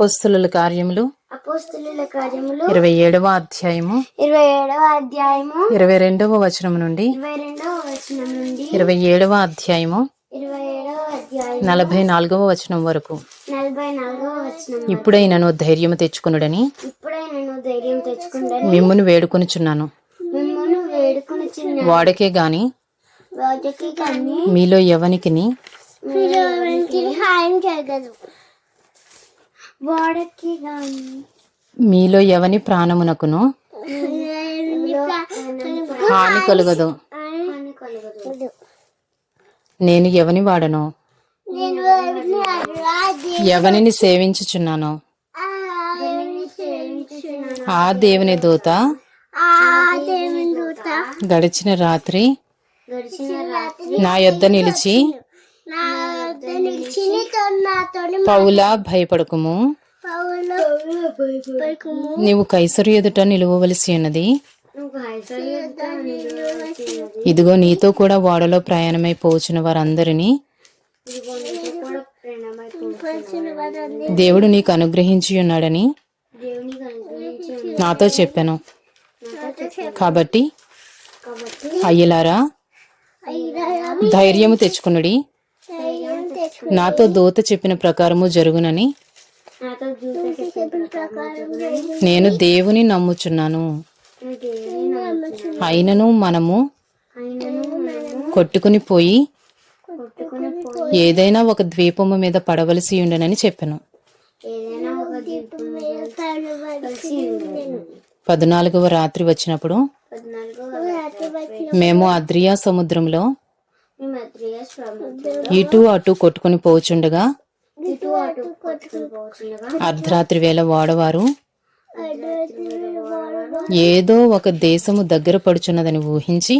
అపోస్తుల కార్యములు. అపోస్తుల కార్యములు. ఇరవై ఏడవ అధ్యాయము. ఇరవై ఏడవ అధ్యాయము. ఇరవై రెండవ వచనం నుండి. ఇరవై రెండవ వచనం నుండి. ఇరవై ఏడవ అధ్యాయము. ఇరవై ఏడవ అధ్యాయం నలభై నాలుగవ వచనం వరకు. నలభై నాలుగవ వచనం ఇప్పుడైనను ధైర్యము తెచ్చుకునుడని ఇప్పుడే నేను ధైర్యం తెచ్చుకుంటాను మిమ్మును వేడుకొనుచున్నాను. వాడకే గాని మీలో ఎవనికిని హాయం మీలో ఎవని ప్రాణమునకును హాని కలుగదు. నేను ఎవని వాడను? ఎవనిని సేవించుచున్నానో? ఆ దేవుని దూత గడిచిన రాత్రి నా యొద్ద నిలిచి నా వద్ద నిలిచి నీతో నాతో పౌలా భయపడకుము. నీవు కైసరు ఎదుట నిలువవలసి ఉన్నది. ఇదిగో నీతో కూడా ఓడలో ప్రయాణమై పోచున్న వారందరినీ దేవుడు నీకు అనుగ్రహించి ఉన్నాడని నాతో చెప్పాను. కాబట్టి అయ్యలారా ధైర్యము తెచ్చుకునుడి. ధైర్యం తెచ్చు నాతో దూత చెప్పిన ప్రకారము జరుగునని నేను దేవుని నమ్ముచున్నాను. అయినను మనము కొట్టుకుని పోయి ఏదైనా ఒక ద్వీపము మీద పడవలసి ఉండనని చెప్పాను. పద్నాలుగవ రాత్రి వచ్చినప్పుడు మేము అద్రియ సముద్రంలో ఇటు అటు కొట్టుకుని పోచుండగా అర్ధరాత్రి వేళ వాడవారు? ఏదో ఒక దేశము దగ్గర పడుచున్నదని ఊహించి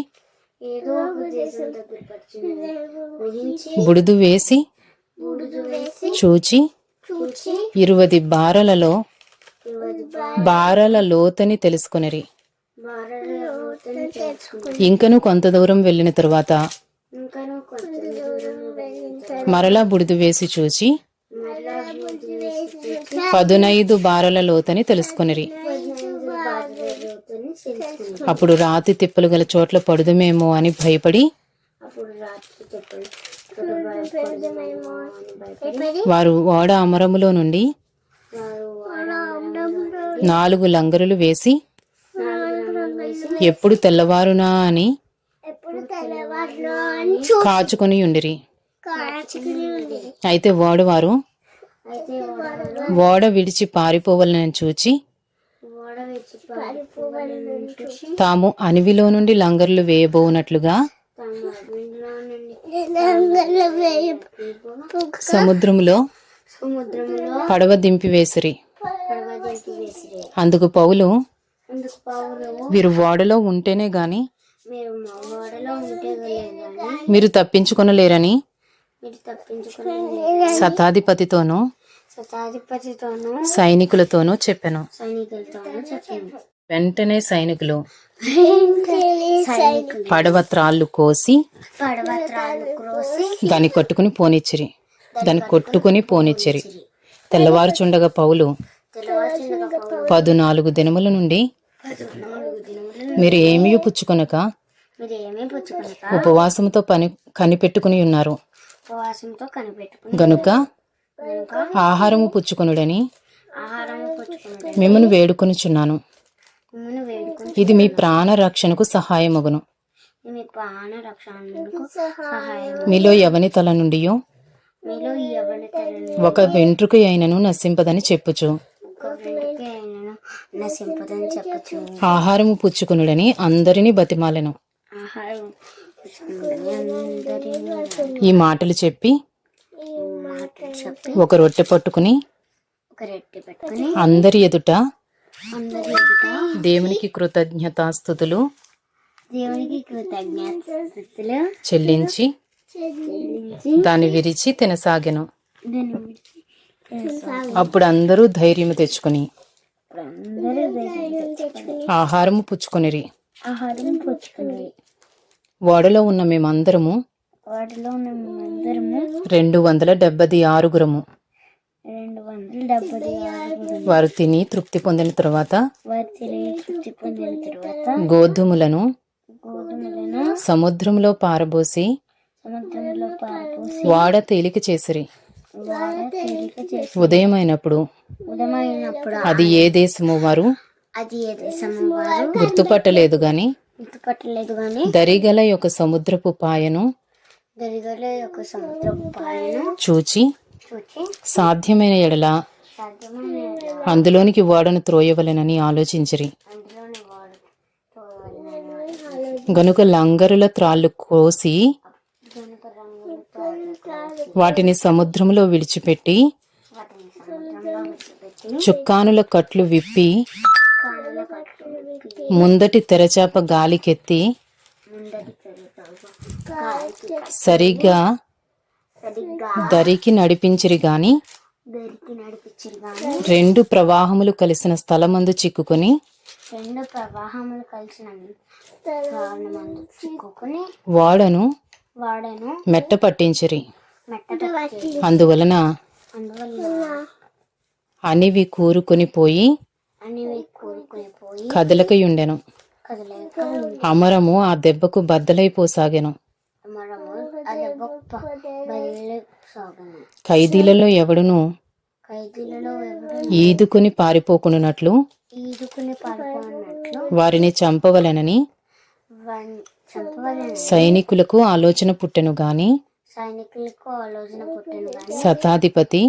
బుడుదు వేసి చూచి ఇరువది బారలలో బారల లోతని తెలుసుకొనిరి. ఇంకను కొంత దూరం వెళ్ళిన తరువాత మరలా బుడిదు వేసి చూచి పదునైదు బారల లోతని తెలుసుకొనిరి. అప్పుడు రాతి తిప్పలు గల చోట్ల పడుదుమేమో అని భయపడి వారు ఓడ అమరములో నుండి నాలుగు లంగరులు వేసి ఎప్పుడు తెల్లవారునా అని కాచుకొని ఉండిరి. అయితే ఓడవారు ఓడ విడిచి పారిపోవాలని చూచి తాము అనివిలో నుండి లంగర్లు వేయబోనట్లుగా సముద్రములో సముద్రంలో పడవ దింపివేసిరి పడవదింటి వేసిరి. అందుకు పౌలు వీరు ఓడలో ఉంటేనే గాని మీరు తప్పించుకొనలేరని? శతాధిపతితోనూ శతాధిపతితోనూ సైనికులతోనూ చెప్పాను. వెంటనే సైనికులు పడవ త్రాళ్ళు కోసి దాన్ని కొట్టుకుని పోనిచ్చిరి. దాన్ని కొట్టుకుని పోనిచ్చిరి. తెల్లవారుచుండగా పౌలు పదునాలుగు దినముల నుండి మీరు ఏమీ పుచ్చుకొనక ఉపవాసముతో పని కనిపెట్టుకుని ఉన్నారు. ఉపవాసంతో కనిపెట్టుకుని గనుక ఆహారము పుచ్చుకొనుడని మిమ్మల్ని వేడుకొనుచున్నాను. ఇది మీ ప్రాణ రక్షణకు సహాయమగును మీలో ఎవని తల తల్లిని ఒక వెంట్రుక అయినను నశింపదని చెప్పుచు. ఆహారము పుచ్చుకొనుడని అందరినీ బతిమాలెను. ఈ మాటలు చెప్పి మాటలు చెప్పి ఒక రొట్టె పట్టుకుని ఒక రెట్టి పెట్టుకుని అందరి ఎదుట అందరి ఎదుట దేవునికి కృతజ్ఞతాస్థుతులు దేవునికి కృతజ్ఞతలు చెల్లించి చెల్లించి దాన్ని విరిచి తినసాగెను. అప్పుడు అందరూ ధైర్యము తెచ్చుకుని అందరూ ధైర్యం తెచ్చుకుని ఆహారము పుచ్చుకొనిరి. ఆహారం ఓడలో ఉన్న మేమందరము వాటిలో ఉన్న మేమందరము రెండు వందల డెబ్బది ఆరుగురము. రెండు వందల డెబ్బై ఆరు వారు తిని తృప్తి పొందిన తరువాత వారి తెలియ తృప్తి పొందిన తర్వాత గోధుమలను గోధుమలను సముద్రంలో పారబోసి సముద్రంలో పారపోసి వాడ తేలిక చేసిరి. ఉదయమైనప్పుడు అది ఏ దేశము వారు అది గుర్తుపట్టలేదు గాని. గుర్తుపట్టలేదు కానీ దరిగల యొక్క సముద్రపు పాయను దరిగల యొక్క సముద్రపు పాయను చూచి చూచి సాధ్యమైన ఎడల అందులోనికి ఓడను త్రోయవలెనని ఆలోచించిరి. అందులోని వాడు తోవలెనని గనుక లంగరుల త్రాళ్ళు కోసి వాటిని సముద్రంలో విడిచిపెట్టి చుక్కానుల కట్లు విప్పి ముందటి తెరచాప గాలికెత్తి సరిగ్గా దరికి నడిపించిరి గాని రెండు ప్రవాహములు కలిసిన స్థలమందు చిక్కుకొని రెండు ప్రవాహములు కలిసిన మందు చిక్కుకుని ఓడను వాడను మెట్ట పట్టించిరి. అందువలన అనేవి కోరుకుని పోయి కదలకయుండెను. కదలేక అమరము ఆ దెబ్బకు బద్దలైపోసాగెను. ఖైదీలలో ఎవడును ఈదుకొని పారిపోకున్నట్లు పారిపోయినట్లు వారిని చంపవలెనని సైనికులకు ఆలోచన పుట్టెను గాని శతాధిపతి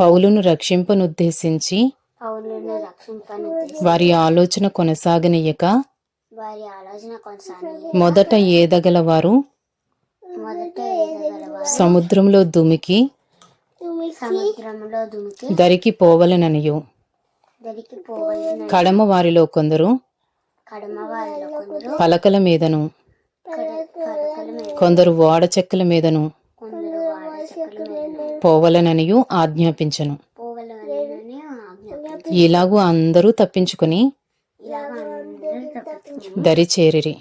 పౌలును రక్షింపనుద్దేశించి వారి ఆలోచన కొనసాగనీయక. వారి ఆలోచన కొనసాగి మొదట ఏదగల వారు మొదట సముద్రంలో దుమికి సముద్రంలో దుమికి దరికి పోవలననియు. దరికి కడమ వారిలో కొందరు కడమ వారిలో కొందరు పలకల మీదను. కొందరు ఓడ చెక్కల మీదను. పోవలననియు ఆజ్ఞాపించను. ఇలాగూ అందరూ తప్పించుకుని దరి చేరిరి.